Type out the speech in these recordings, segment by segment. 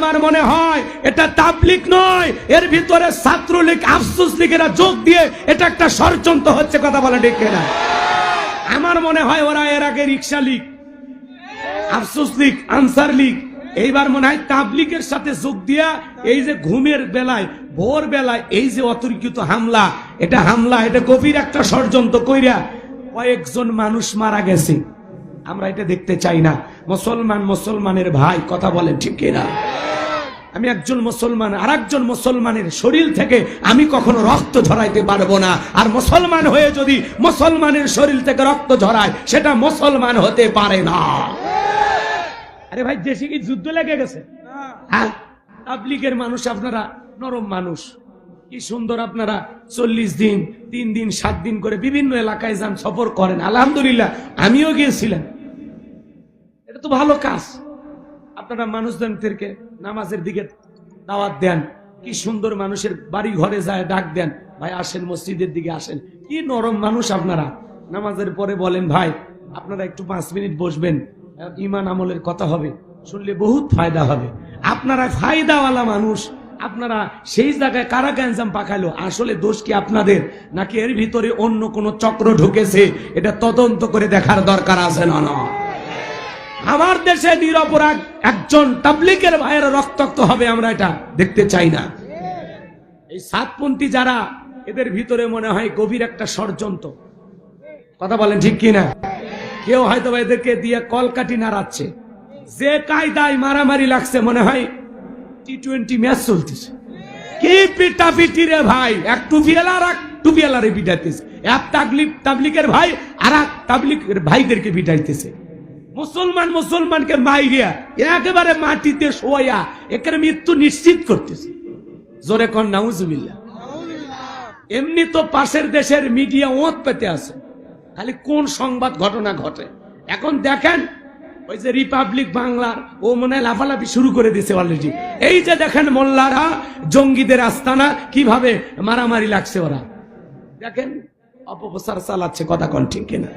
আমার মনে হয় এটা তাবলিক নয়। এর ভিতরে ছাত্রলীগ, আফসুস লীগেরা যোগ দিয়ে এটা একটা ষড়যন্ত্র হচ্ছে, কথা বলে ঠিক না আমার মনে হয় ওরা এর আগে রিক্সা লীগ, আফসোস লীগ, আনসার লীগ, এইবার মনে হয় তাবলিগের সাথে যোগ দিয়া এই যে ঘুমের বেলায়, ভোর বেলায় এই যে অতর্কিত হামলা, এটা হামলা, এটা গভীর একটা ষড়যন্ত্র কইরা কয়েকজন মানুষ মারা গেছে। আমরা এটা দেখতে চাই না। মুসলমান, মুসলমানের ভাই, কথা বলেন ঠিক কিনা? আমি একজন মুসলমান আর একজন মুসলমানের শরীর থেকে আমি কখনো রক্ত ঝরাইতে পারব না। আর মুসলমান হয়ে যদি মুসলমানের শরীর থেকে রক্ত ঝরায় সেটা মুসলমান হতে পারে না। আরে ভাই দেশে কি যুদ্ধ লেগে গেছে? হ্যাঁ? তাবলিগের মানুষ আপনারা নরম মানুষ। কি সুন্দর আপনারা চল্লিশ দিন তিন দিন সাত দিন করে বিভিন্ন এলাকায় যান সফর করেন। আলহামদুলিল্লাহ আমিও গিয়েছিলাম। এটা তো ভালো কাজ। আপনারা মানুষজনদেরকে নামাজের দিকে দাওয়াত দেন। কি সুন্দর মানুষের বাড়ি ঘরে যায়, ডাক দেন, ভাই, আসেন, মসজিদের দিকে আসেন। কি নরম মানুষ আপনারা। নামাজের পরে বলেন, ভাই, আপনারা একটু পাঁচ মিনিট বসবেন, ইমান আমলের কথা হবে, শুনলে বহুত ফায়দা হবে। আপনারা ফায়দাওয়ালা মানুষ। আপনারা সেই জায়গায় কারা গ্যাঞ্জাম পাকাইলো? আসলে দোষ কি আপনাদের? নাকি এর ভিতরে অন্য কোনো চক্র ঢুকেছে? এটা তদন্ত করে দেখার দরকার আছে না না? আমার দেশে নিরপরাধ একজন তাবলিকের ভাইয়ের রক্তাক্ত হবে আমরা এটা দেখতে চাই না। এই সাতপন্থী যারা, এদের ভিতরে মনে হয় গভীর একটা ষড়যন্ত্র। কথা বলেন ঠিক কিনা? কেউ হয়তো এদেরকে দিয়ে কলকাটি নাড়াচ্ছে। যে কায়দায় মারামারি লাগছে, মনে হয় টি টোয়েন্টি ম্যাচ চলতেছে। কি পিটা পিটি রে ভাই? এক টুপিয়ালা আর এক টুপিয়ালারে পিটাইতেছে। এক তাবলিক তাবলিকের ভাই আর এক তাবলিকের ভাইদেরকে পিটাইতেছে। মুসলমান মুসলমানকে মাইরিয়া একেবারে মাটিতে শোয়া একের মৃত্যু নিশ্চিত করতেছে। জোরে কন নাউজুবিল্লাহ। এমনি তো পাশের দেশের মিডিয়া ওঁত পেতে আছে। খালি কোন সংবাদ ঘটনা ঘটে? এখন দেখেন ওই যে রিপাবলিক বাংলার ও মনে হয় লাফালাফি শুরু করে দিছে অলরেডি এই যে দেখেন মোল্লারা জঙ্গিদের আস্তানা কীভাবে মারামারি লাগছে ওরা। দেখেন অপপ্রচার চালাচ্ছে কথা কন ঠিক কিনা?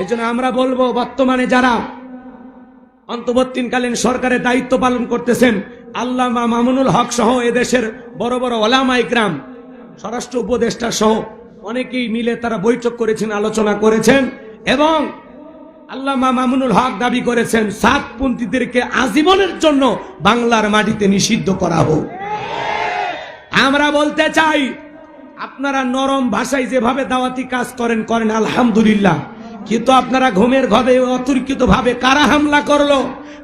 এই জন্য আমরা বলব, বর্তমানে যারা অন্তর্বর্তীকালীন সরকারের দায়িত্ব পালন করতেছেন আল্লাহ মামুনুল হক সহ এদেশের বড় বড় ওলামা ইকরাম, স্বরাষ্ট্র উপদেষ্টা সহ অনেকেই মিলে তারা বৈঠক করেছেন, আলোচনা করেছেন এবং আল্লামা মামুনুল হক দাবি করেছেন সাত সাতপন্থীদেরকে আজীবনের জন্য বাংলার মাটিতে নিষিদ্ধ করা হোক। আমরা বলতে চাই, আপনারা নরম ভাষায় যেভাবে দাওয়াতি কাজ করেন করেন, আলহামদুলিল্লাহ। কিন্তু আপনারা ঘুমের ঘবে অতর্কিত ভাবে কারা হামলা করল?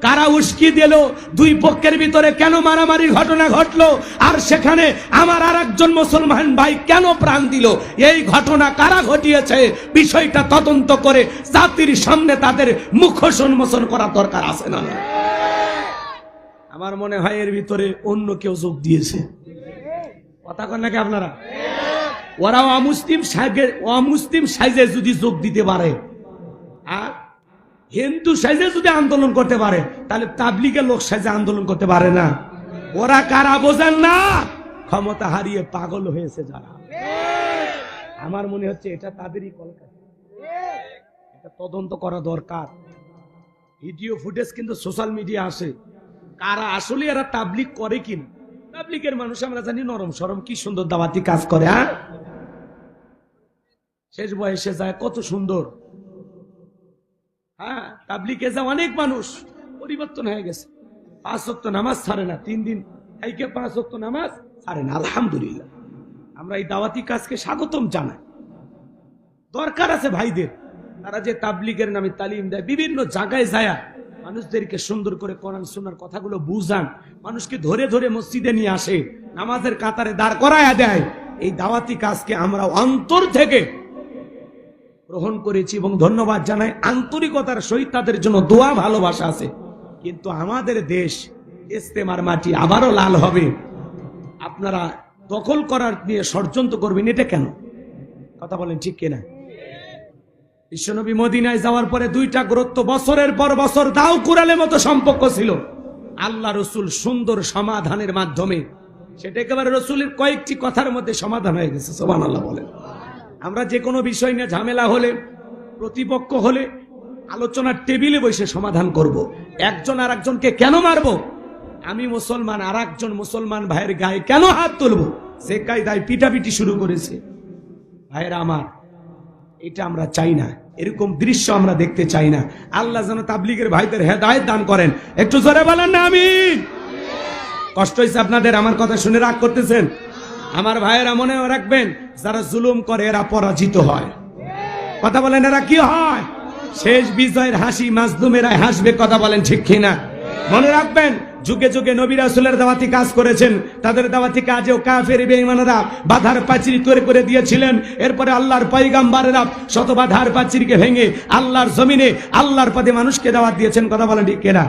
কারা উস্কি দিল? দুই পক্ষের ভিতরে কেন মারামারি ঘটনা ঘটলো? আর সেখানে আমার আর একজন মুসলমান ভাই কেন প্রাণ দিল? এই ঘটনা কারা ঘটিয়েছে? বিষয়টা তদন্ত করে জাতির সামনে তাদের মুখ উন্মোচন করা দরকার আছে না আমার মনে হয় এর ভিতরে অন্য কেউ যোগ দিয়েছে। কথা কন নাকি আপনারা? ওরা অমুসলিম সাইজে অমুসলিম সাইজে যদি যোগ দিতে পারে হিন্দু সাইজে যদি আন্দোলন করতে পারে, তাহলে তাবলিগের লোক সাইজে আন্দোলন করতে পারে না। ওরা কারা বোঝেন না? ক্ষমতা হারিয়ে পাগল হয়েছে যারা। আমার মনে হচ্ছে এটা তাদেরই কলকাতা এটা তদন্ত করা দরকার। ভিডিও ফুটেজ কিন্তু সোশ্যাল মিডিয়া আসে। কারা আসলে এরা তাবলিক করে কিনা? তাবলিকের মানুষ আমরা জানি নরম সরম, কি সুন্দর দাওয়াতি কাজ করে হ্যাঁ? শেষ বয়সে যায়, কত সুন্দর। হ্যাঁ তাবলিকে যা অনেক মানুষ পরিবর্তন হয়ে গেছে। পাঁচ অক্ত নামাজ ছাড়ে না, তিন দিন এইকে পাঁচ অক্ত নামাজ ছাড়ে না, আলহামদুলিল্লাহ। আমরা এই দাওয়াতি কাজকে স্বাগতম জানাই। দরকার আছে ভাইদের, তারা যে তাবলিগের নামে তালিম দেয়, বিভিন্ন জায়গায় যায় মানুষদেরকে সুন্দর করে কোরআন শোনার কথাগুলো বুঝান, মানুষকে ধরে ধরে মসজিদে নিয়ে আসে, নামাজের কাতারে দাঁড় করায়া দেয়। এই দাওয়াতি কাজকে আমরা অন্তর থেকে গ্রহণ করেছি এবং ধন্যবাদ জানাই। আন্তরিকতার সহিত তাদের জন্য দোয়া, ভালোবাসা আছে। কিন্তু আমাদের দেশ ইস্তেমার মাটি আবারও লাল হবে। আপনারা দখল করার নিয়ে ষড়যন্ত্র করবেন, এটা কেন? কথা বলেন ঠিক কিনা? বিশ্বনবী মদিনায় যাওয়ার পরে দুইটা গুরুত্ব, বছরের পর বছর দাও কুরালের মতো সম্পর্ক ছিল। আল্লাহ রসুল সুন্দর সমাধানের মাধ্যমে, সেটা একেবারে রসুলের কয়েকটি কথার মধ্যে সমাধান হয়ে গেছে সোমান আল্লাহ বলেন। আমরা যে কোনো বিষয় নিয়ে ঝামেলা হলে, প্রতিপক্ষ হলে আলোচনার টেবিলে বসে সমাধান করব। একজন আর একজনকে কেন মারবো? আমি মুসলমান আর একজন মুসলমান ভাইয়ের গায়ে কেন হাত তুলবো? সে কায়দায় পিটাপিটি শুরু করেছে। ভাইয়েরা আমার, এটা আমরা চাই না। এরকম দৃশ্য আমরা দেখতে চাই না। আল্লাহ যেন তাবলিগের ভাইদের হেদায়ত দান করেন। একটু জোরে বলেন না, আমি। কষ্ট হয়েছে আপনাদের, আমার কথা শুনে রাগ করতেছেন। আমার ভাইয়েরা মনে রাখবেন যারা জুলুম করে, এরা পরাজিত হয়। কথা বলেন, এরা কি হয়? শেষ বিজয়ের হাসি মাজলুমেরা হাসবে, কথা বলেন ঠিক কিনা? মনে রাখবেন, যুগে যুগে নবী রাসূলের দাওয়াতি কাজ করেছেন, তাদের দাওয়াতি কাজেও কাফের বেঈমানরা বাধার পাঁচির তৈরি করে দিয়েছিলেন। এরপরে আল্লাহর পয়গাম্বারেরা শত বাধার পাঁচিরকে ভেঙে আল্লাহর জমিনে, আল্লাহর পদে মানুষকে দাওয়াত দিয়েছেন, কথা বলেন ঠিক কিনা?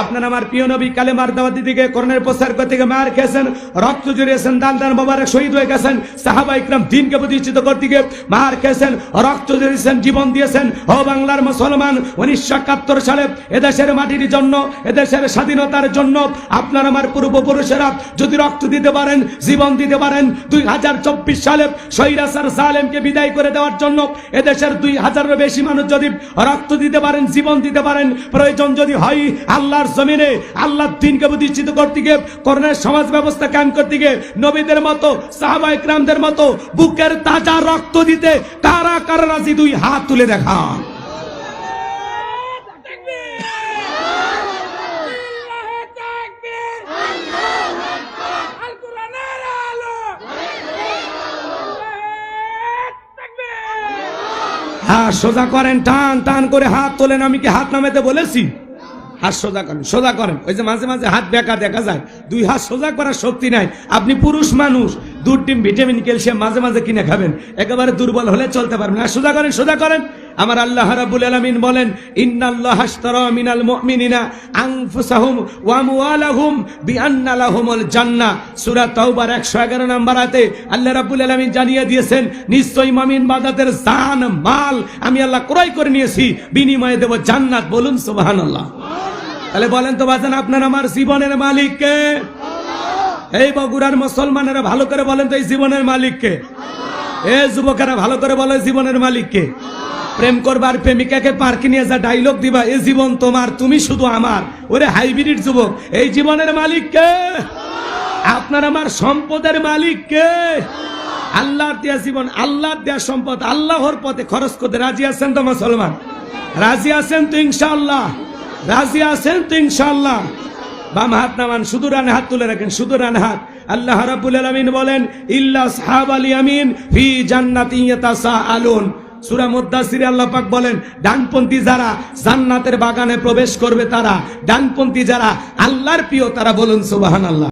আপনার আমার প্রিয় নবী কালেমার দাওয়াত দিতে গিয়ে করণের প্রচার করতে গিয়ে মার খেয়েছেন, রক্ত জড়িয়েছেন, দান দান বাবার শহীদ হয়ে গেছেন, সাহাবা ইকরাম দিনকে প্রতিষ্ঠিত করতে গিয়ে মার খেয়েছেন, রক্ত জড়িয়েছেন, জীবন দিয়েছেন। ও বাংলার মুসলমান, উনিশশো একাত্তর সালে এদেশের মাটির জন্য, এদেশের স্বাধীনতার জন্য আপনার আমার পূর্বপুরুষেরা যদি রক্ত দিতে পারেন, জীবন দিতে পারেন, দুই হাজার চব্বিশ সালে সৈরাসার সালেমকে বিদায় করে দেওয়ার জন্য এদেশের দুই হাজারের বেশি মানুষ যদি রক্ত দিতে পারেন, জীবন দিতে পারেন, প্রয়োজন যদি হয় আল্লাহর জমিনে আল্লাহর দিনকে প্রতিষ্ঠিত করতে গিয়ে করোনার সমাজ ব্যবস্থা কায়েম করতে গিয়ে নবীদের মতো, সাহাবা ইকরামদের মতো বুকের তাজা রক্ত দিতে কারা কারা রাজি? দুই হাত তুলে দেখান। হাত সোজা করেন, টান টান করে হাত তোলেন। আমি কি হাত নামাতে বলেছি? হাত সোজা করেন সোজা করেন। ওই যে মাঝে মাঝে হাত বেঁকা দেখা যায়। দুই হাত সোজা করার শক্তি নাই। আপনি পুরুষ মানুষ, দুধ, ডিম, ভিটামিন, ক্যালসিয়াম মাঝে মাঝে কিনে খাবেন। একেবারে দুর্বল হলে চলতে পারবেন না। সোজা করেন সোজা করেন। আমার আল্লাহ রাব্বুল আলামিন বলেন, ইন্নাল্লাহ আশতারা মিনাল মুমিনিনা আনফুসাহুম ওয়া আমওয়ালাহুম বিআন্না লাহুমুল জান্নাহ সূরা তাওবার 111 নম্বর আয়াতে আল্লাহ রাব্বুল আলামিন জানিয়ে দিয়েছেন, নিশ্চয়ই মুমিন বান্দাদের জান, মাল আমি আল্লাহ ক্রয় করে নিয়েছি। বিনিময়ে দেব জান্নাত। বলুন সুবহানাল্লাহ। তাহলে বলেন তো বাজান, আপনার আমার জীবনের মালিক কে এই বগুড়ার মুসলমানেরা ভালো করে বলেন তো এই জীবনের মালিক কে এ যুবকেরা ভালো করে বলে জীবনের মালিক কে প্রেম করবার প্রেমিকাকে পার্কে নিয়ে যা ডাইলগ দিবা, এ জীবন তোমার, তুমি শুধু আমার। ওরে হাইব্রিড যুবক, এই জীবনের মালিক কে আপনার আমার সম্পদের মালিক কে আল্লাহর দেয়া জীবন, আল্লাহর দেয়া সম্পদ, আল্লাহর পথে খরচ করতে রাজি আছেন তো মুসলমান? রাজি আছেন তো ইনশাআল্লাহ। রাজি আছেন তো ইনশাল্লাহ বাম হাত নামান, শুধু রানে হাত তুলে রাখেন, শুধু রানে হাত। আল্লাহ রাব্বুল আলামিন বলেন, ইল্লা সাহাবাল ইয়ামিন ফি জান্নাতিন ইয়াতাসাআলুন। সূরা মুদ্দাসিরে আল্লাহ পাক বলেন, ডানপন্থী যারা জান্নাতের বাগানে প্রবেশ করবে তারা, ডানপন্থী যারা আল্লাহর প্রিয় তারা বলুন সুবহানাল্লাহ।